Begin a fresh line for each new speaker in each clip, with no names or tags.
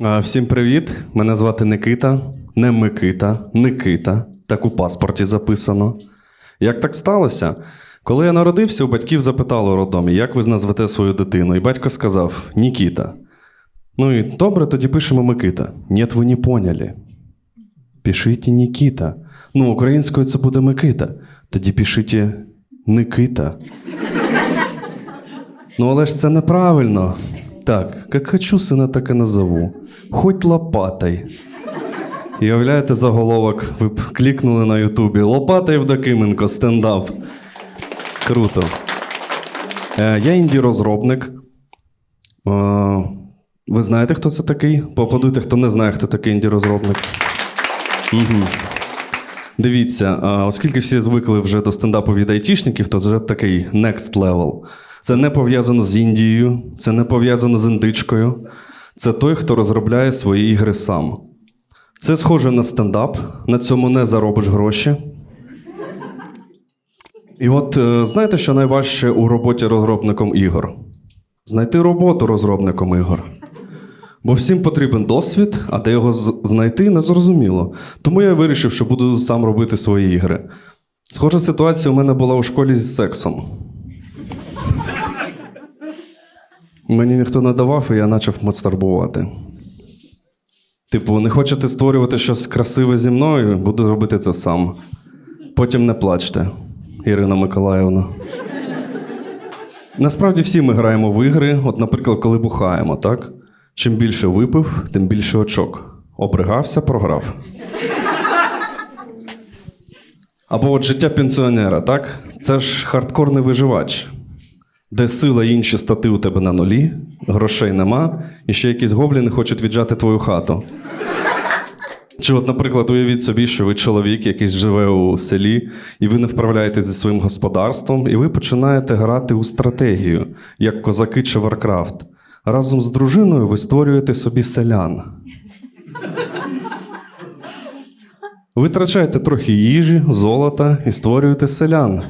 Всім привіт! Мене звати Никита. Не Микита, Никита. Так у паспорті записано. Як так сталося? Коли я народився, у батьків запитали у роддомі, як ви назвете свою дитину, і батько сказав Нікіта. Ну і добре, тоді пишемо Микита. Ні, ви не поняли. Пишіть Нікіта. Ну, українською це буде Микита. Тоді пишіть Никита. Ну, але ж це неправильно. Так, як хочу сина, так і назову. Хоть лопатой. І уявляєте заголовок, ви б клікнули на Ютубі. Лопата Євдокименко, стендап. Круто. Е, я інді-розробник. Е, ви знаєте, хто це такий? Поаплодуйте, хто не знає, хто такий інді-розробник. Угу. Дивіться, а, оскільки всі звикли вже до стендапу від айтішників, то вже такий next level. Це не пов'язано з Індією, це не пов'язано з індичкою. Це той, хто розробляє свої ігри сам. Це схоже на стендап, на цьому не заробиш гроші. І от е, знаєте, що найважче у роботі розробником ігор? Знайти роботу розробником ігор. Бо всім потрібен досвід, а де його знайти не зрозуміло. Тому я вирішив, що буду сам робити свої ігри. Схожа ситуація у мене була у школі з сексом. Мені ніхто не давав, і я почав мастурбувати. Типу, не хочете створювати щось красиве зі мною, буду робити це сам. Потім не плачте, Ірина Миколаївна. Насправді всі ми граємо в ігри, от, наприклад, коли бухаємо, так? Чим більше випив, тим більше очок. Обригався, програв. Або от життя пенсіонера, так? Це ж хардкорний виживач, де сила інші стати у тебе на нулі, грошей нема, і ще якісь гобліни хочуть віджати твою хату. Чи, от, наприклад, уявіть собі, що ви чоловік, який живе у селі, і ви не вправляєтеся зі своїм господарством, і ви починаєте грати у стратегію, як козаки чи Варкрафт. Разом з дружиною ви створюєте собі селян. Витрачаєте трохи їжі, золота і створюєте селян.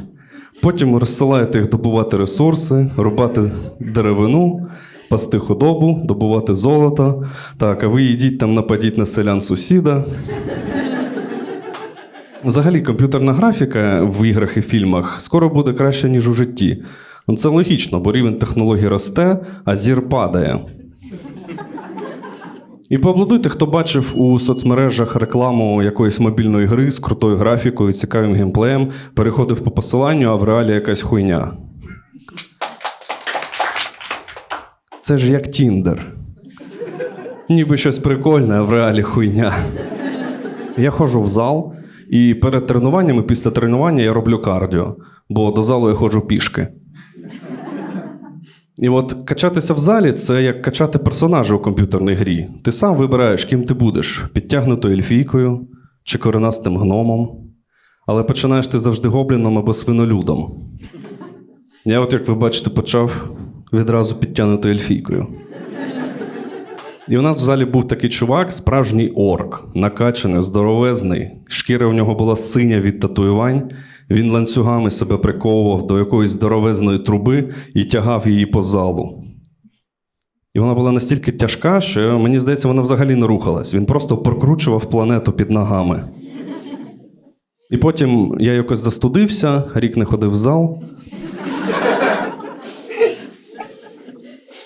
Потім розсилаєте їх добувати ресурси, рубати деревину, пасти худобу, добувати золото. Так, а ви йдіть там нападіть на селян сусіда. Взагалі, комп'ютерна графіка в іграх і фільмах скоро буде краще, ніж у житті. Це логічно, бо рівень технологій росте, а зір падає. І поаплодуйте, хто бачив у соцмережах рекламу якоїсь мобільної гри з крутою графікою, цікавим геймплеєм, переходив по посиланню, а в реалі якась хуйня. Це ж як Тіндер. Ніби щось прикольне, а в реалі хуйня. Я ходжу в зал, і перед тренуванням і після тренування я роблю кардіо, бо до залу я ходжу пішки. І от качатися в залі це як качати персонажа у комп'ютерній грі. Ти сам вибираєш, ким ти будеш: підтягнутою ельфійкою чи коренастим гномом. Але починаєш ти завжди гобліном або свинолюдом. Я, от, як ви бачите, почав відразу підтягнутою ельфійкою. І у нас в залі був такий чувак, справжній орк, накачаний, здоровезний. Шкіра в нього була синя від татуювань. Він ланцюгами себе приковував до якоїсь здоровезної труби і тягав її по залу. І вона була настільки тяжка, що мені здається, вона взагалі не рухалась. Він просто прокручував планету під ногами. І потім я якось застудився, рік не ходив в зал.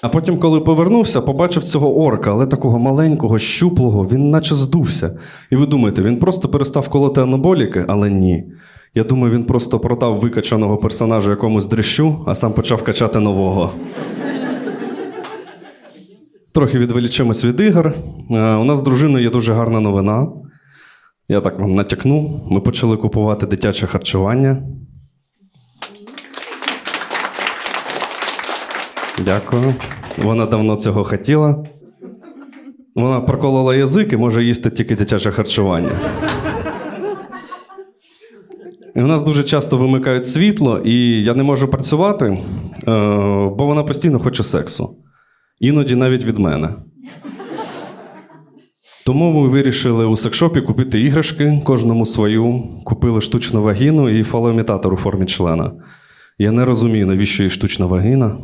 А потім, коли повернувся, побачив цього орка, але такого маленького, щуплого, він наче здувся. І ви думаєте, він просто перестав колоти анаболіки, але ні. Я думаю, він просто продав викачаного персонажа якомусь дрищу, а сам почав качати нового. Трохи відволічемось від ігор. Е, У нас з дружиною є дуже гарна новина. Я так вам натякну. Ми почали купувати дитяче харчування. Дякую. Вона давно цього хотіла. Вона проколола язик і може їсти тільки дитяче харчування. У нас дуже часто вимикають світло, і я не можу працювати, е, бо вона постійно хоче сексу. Іноді навіть від мене. Тому ми вирішили у секшопі купити іграшки, кожному свою, купили штучну вагіну і фалоімітатор у формі члена. Я не розумію, навіщо їй штучна вагіна.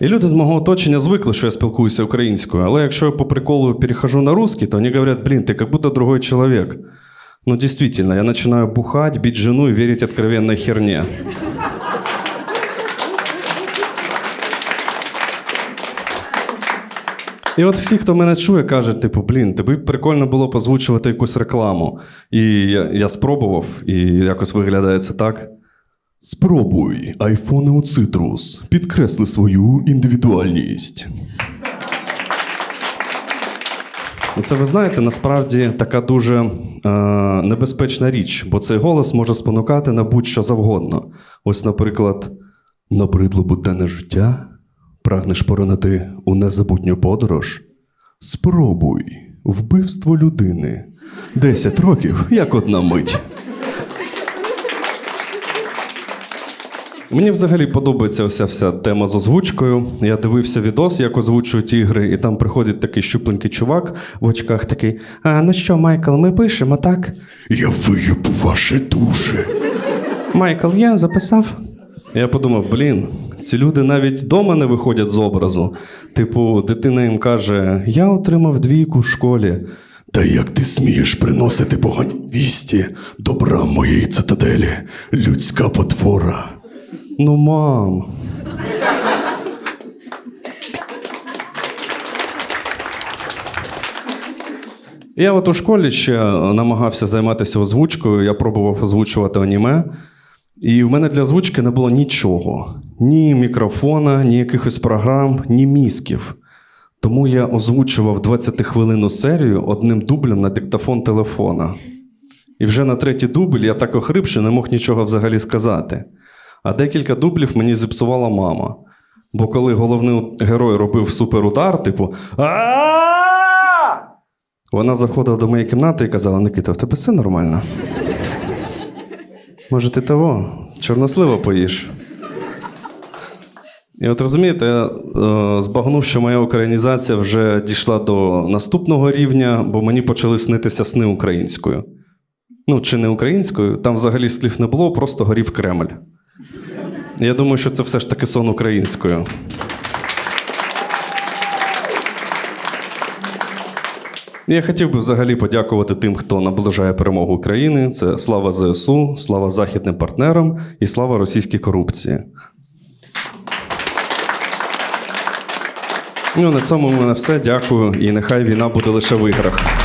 І люди з мого оточення звикли, що я спілкуюся українською. Але якщо я по приколу перехожу на русский, то вони говорять, блін, ти як будто другой чоловік. Ну, действительно, я начинаю бухать, бить жену и верить откровенной херне. І от всі, хто мене чує, кажуть, типу, блін, тобі прикольно було позвучувати якусь рекламу. І я, я спробував, і якось виглядає це так. Спробуй айфони у цитрус. Підкресли свою індивідуальність. Це ви знаєте, насправді така дуже е, небезпечна річ, бо цей голос може спонукати на будь-що завгодно. Ось, наприклад, набридло буденне життя, прагнеш поронити у незабутню подорож. Спробуй вбивство людини. Десять років, як одна мить. Мені взагалі подобається вся вся тема з озвучкою. Я дивився відос, як озвучують ігри, і там приходить такий щупленький чувак в очках такий: А, ну що, Майкл, ми пишемо, так?
Я виїбу ваші душі.
Майкл, я записав. Я подумав: блін, ці люди навіть вдома не виходять з образу. Типу, дитина їм каже: Я отримав двійку в школі.
Та як ти смієш приносити погані вісті добра моєї цитаделі, людська потвора.
Ну, мам. Я от у школі ще намагався займатися озвучкою. Я пробував озвучувати аніме. І в мене для озвучки не було нічого: ні мікрофона, ні якихось програм, ні мізків. Тому я озвучував 20-хвилинну серію одним дублем на диктофон телефона. І вже на третій дубль я так охрип, що не мог нічого взагалі сказати. А декілька дублів мені зіпсувала мама. Бо коли головний герой робив суперудар, типу «А-а-а!», вона заходила до моєї кімнати і казала: Никита, в тебе все нормально? Може, ти того, чорносливо поїш? І от розумієте, я е, збагнув, що моя українізація вже дійшла до наступного рівня, бо мені почали снитися сни українською. Ну, чи не українською, там взагалі слів не було, просто горів Кремль. Я думаю, що це все ж таки сон українською. Я хотів би взагалі подякувати тим, хто наближає перемогу України. Це слава ЗСУ, слава західним партнерам і слава російській корупції. Ну, на цьому в мене все. Дякую. І нехай війна буде лише в іграх.